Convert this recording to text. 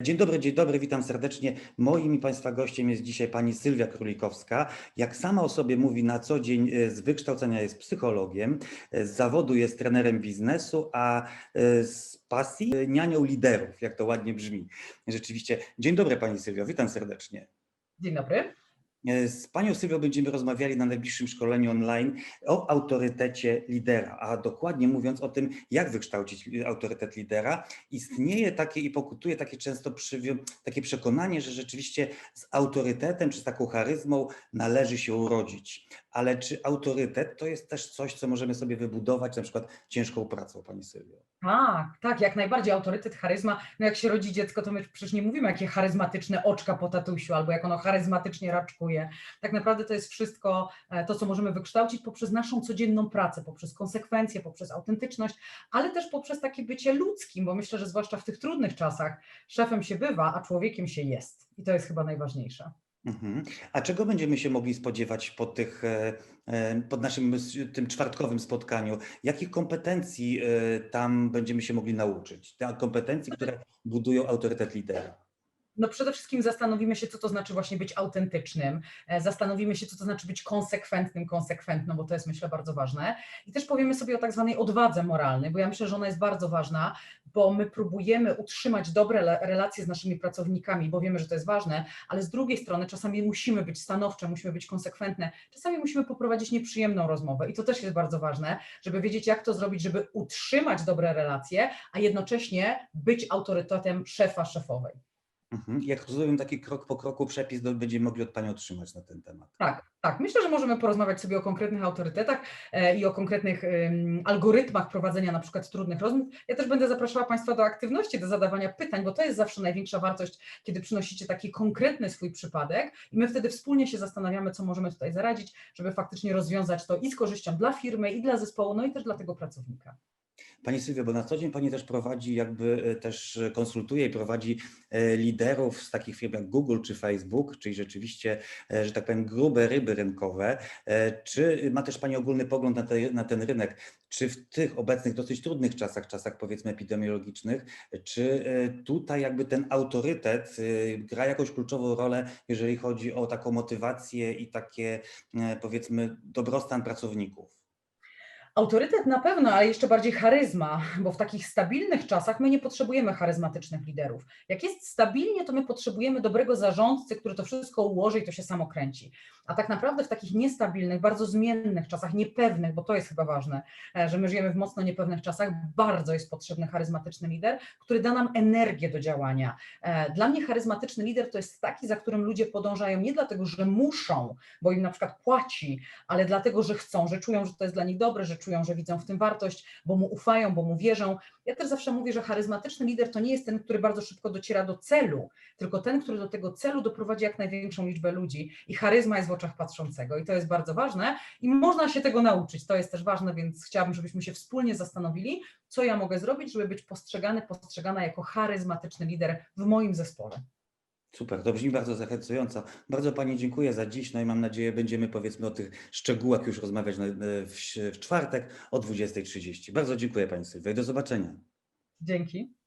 Dzień dobry, dzień dobry, witam serdecznie. Moim i Państwa gościem jest dzisiaj pani Sylwia Królikowska. Jak sama o sobie mówi, na co dzień e, z wykształcenia jest psychologiem, e, z zawodu jest trenerem biznesu, a e, z pasji nianią liderów, jak to ładnie brzmi. Rzeczywiście. Dzień dobry pani Sylwio, witam serdecznie. Dzień dobry. E, Z panią Sylwią będziemy rozmawiali na najbliższym szkoleniu online o autorytecie lidera, a dokładnie mówiąc o tym, jak wykształcić autorytet lidera. Istnieje takie i pokutuje takie często takie przekonanie, że rzeczywiście z autorytetem czy z taką charyzmą należy się urodzić. Ale czy autorytet to jest też coś, co możemy sobie wybudować na przykład ciężką pracą, pani Sylwio? Tak, tak, jak najbardziej autorytet, charyzma. No jak się rodzi dziecko, to my przecież nie mówimy, jakie charyzmatyczne oczka po tatusiu, albo jak ono charyzmatycznie raczkuje. Tak naprawdę to jest wszystko e, to, co możemy wykształcić poprzez naszą codzienną pracę, poprzez konsekwencje, poprzez autentyczność, ale też poprzez takie bycie ludzkim, bo myślę, że zwłaszcza w tych trudnych czasach szefem się bywa, a człowiekiem się jest. I to jest chyba najważniejsze. Mhm. A czego będziemy się mogli spodziewać po tych, e, e, pod naszym tym czwartkowym spotkaniu? Jakich kompetencji tam będziemy się mogli nauczyć? Te kompetencji, które budują autorytet lidera. No przede wszystkim zastanowimy się, co to znaczy właśnie być autentycznym, e, zastanowimy się, co to znaczy być konsekwentnym, konsekwentną, bo to jest myślę bardzo ważne. I też powiemy sobie o tak zwanej odwadze moralnej, bo ja myślę, że ona jest bardzo ważna, bo my próbujemy utrzymać dobre relacje z naszymi pracownikami, bo wiemy, że to jest ważne, ale z drugiej strony czasami musimy być stanowcze, musimy być konsekwentne, czasami musimy poprowadzić nieprzyjemną rozmowę i to też jest bardzo ważne, żeby wiedzieć, jak to zrobić, żeby utrzymać dobre relacje, a jednocześnie być autorytetem szefa, szefowej. Mhm. Jak rozumiem, taki krok po kroku przepis będziemy mogli od Pani otrzymać na ten temat. Tak, tak. Myślę, że możemy porozmawiać sobie o konkretnych autorytetach e, i o konkretnych algorytmach prowadzenia na przykład trudnych rozmów. Ja też będę zapraszała Państwa do aktywności, do zadawania pytań, bo to jest zawsze największa wartość, kiedy przynosicie taki konkretny swój przypadek i my wtedy wspólnie się zastanawiamy, co możemy tutaj zaradzić, żeby faktycznie rozwiązać to i z korzyścią dla firmy, i dla zespołu, no i też dla tego pracownika. Pani Sylwio, bo na co dzień Pani też prowadzi, jakby e, też e, konsultuje i prowadzi e, liderów z takich firm jak Google czy Facebook, czyli rzeczywiście, że tak powiem, grube ryby rynkowe. Czy ma też Pani ogólny pogląd na, te, na ten rynek? Czy w tych obecnych dosyć trudnych czasach, czasach powiedzmy epidemiologicznych, czy tutaj jakby ten autorytet gra jakąś kluczową rolę, jeżeli chodzi o taką motywację i takie powiedzmy dobrostan pracowników? Autorytet na pewno, ale jeszcze bardziej charyzma, bo w takich stabilnych czasach my nie potrzebujemy charyzmatycznych liderów. Jak jest stabilnie, to my potrzebujemy dobrego zarządcy, który to wszystko ułoży i to się samo kręci. A tak naprawdę w takich niestabilnych, bardzo zmiennych czasach, niepewnych, bo to jest chyba ważne, e, że my żyjemy w mocno niepewnych czasach, bardzo jest potrzebny charyzmatyczny lider, który da nam energię do działania. E, Dla mnie charyzmatyczny lider to jest taki, za którym ludzie podążają nie dlatego, że muszą, bo im na przykład płaci, ale dlatego, że chcą, że czują, że to jest dla nich dobre, że czują, że widzą w tym wartość, bo mu ufają, bo mu wierzą. Ja też zawsze mówię, że charyzmatyczny lider to nie jest ten, który bardzo szybko dociera do celu, tylko ten, który do tego celu doprowadzi jak największą liczbę ludzi. I charyzma jest w oczach patrzącego i to jest bardzo ważne i można się tego nauczyć. To jest też ważne, więc chciałabym, żebyśmy się wspólnie zastanowili, co ja mogę zrobić, żeby być postrzegany, postrzegana jako charyzmatyczny lider w moim zespole. Super, to brzmi bardzo zachęcająco. Bardzo Pani dziękuję za dziś, no i mam nadzieję, będziemy powiedzmy o tych szczegółach już rozmawiać w czwartek o 20.30. Bardzo dziękuję Pani Sylwia i do zobaczenia. Dzięki.